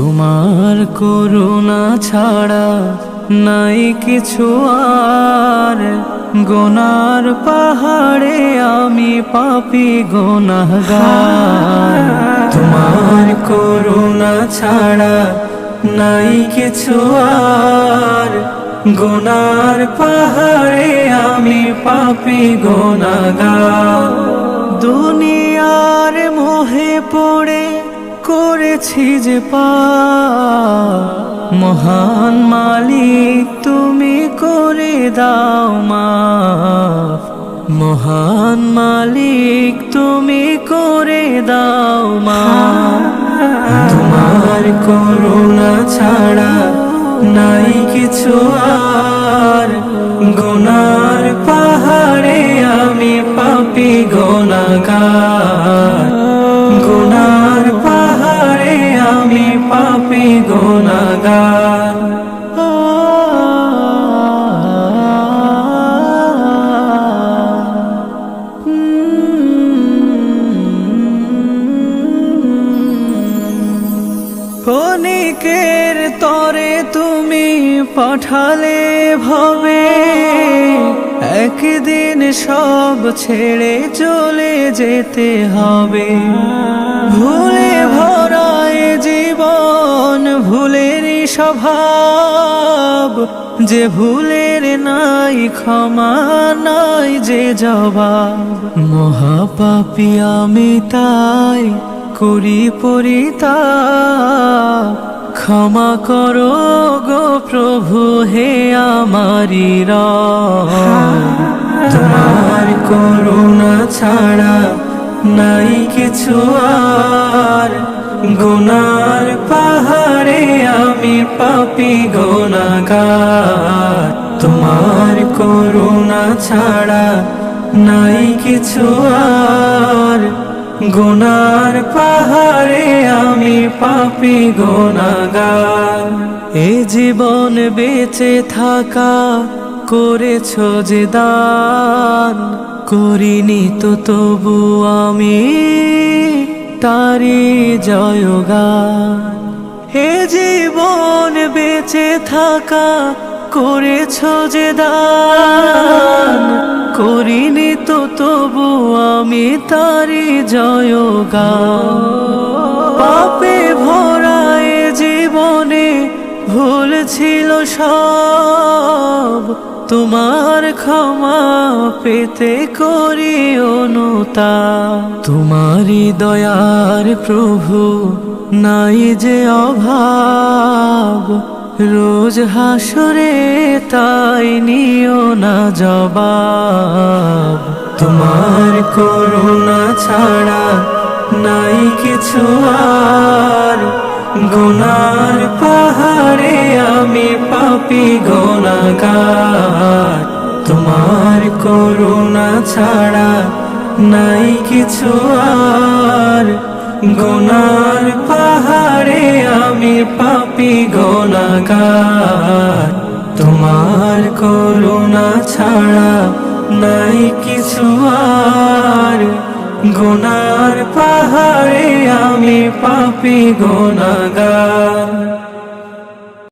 তোমার করুণা ছাড়া নাই কিছু আর। গোনার পাহাড়ে আমি পাপি গোনাগার। তোমার করুণা ছাড়া নাই কিছু আর। গোনার পাহাড়ে আমি পাপি গোনাগার। দুনিয়ার মোহে পড়ে করেছি যে পা। মহান মালিক, তুমি করে দাও মাফ। মহান মালিক, তুমি করে দাও মা তোমার করুণা ছাড়া নাই কিছু আর। পাপি গোনাগার ক্ষণিকের তরে তুমি পাঠালে ভবে। একদিন সব ছেড়ে চলে যেতে হবে। ভুলে স্বভাব, যে ভুলের নাই, ক্ষমা নাই, যে জবাব। মহাপাপি আমি তাই করি পরিতা ক্ষমা করো গো প্রভু, হে আমারি। তোমার করুণা ছাড়া নাই কিছু আর। গুনার পাহাড়ে আমি পাপি গোনাগার। তোমার করুণা ছাড়া নাই কিছু আর। গুনার পাহাড়ে আমি পাপি গোনাগার। এ জীবন বেঁচে থাকা করেছ যে দান। করিনি তো তবু আমি তারি জয়গান। হে জীবন বেঁচে থাকা করেছ যে দান। করিনি তো তবু আমি তারি জয়গান। পাপে ভরায় জীবনে ভুল ছিল সব। তোমার ক্ষমা পেতে করি অনুতা তোমারই দয়ার প্রভু নাই যে অভাব, রোজ হাসরে তাই নিও না জবাব। তোমার করুণা ছাড়া নাই কিছু আর। গুনার পাহাড়ে আমি পাপি গোনাগার। তোমার করুণা ছাড়া নাই কিছু আর। গুনার পাহাড়ে আমি পাপি গোনাগার। তোমার করুণা ছাড়া নাই কিছু আর। গুনার পাহাড়ে আমি পাপি গোনাগার।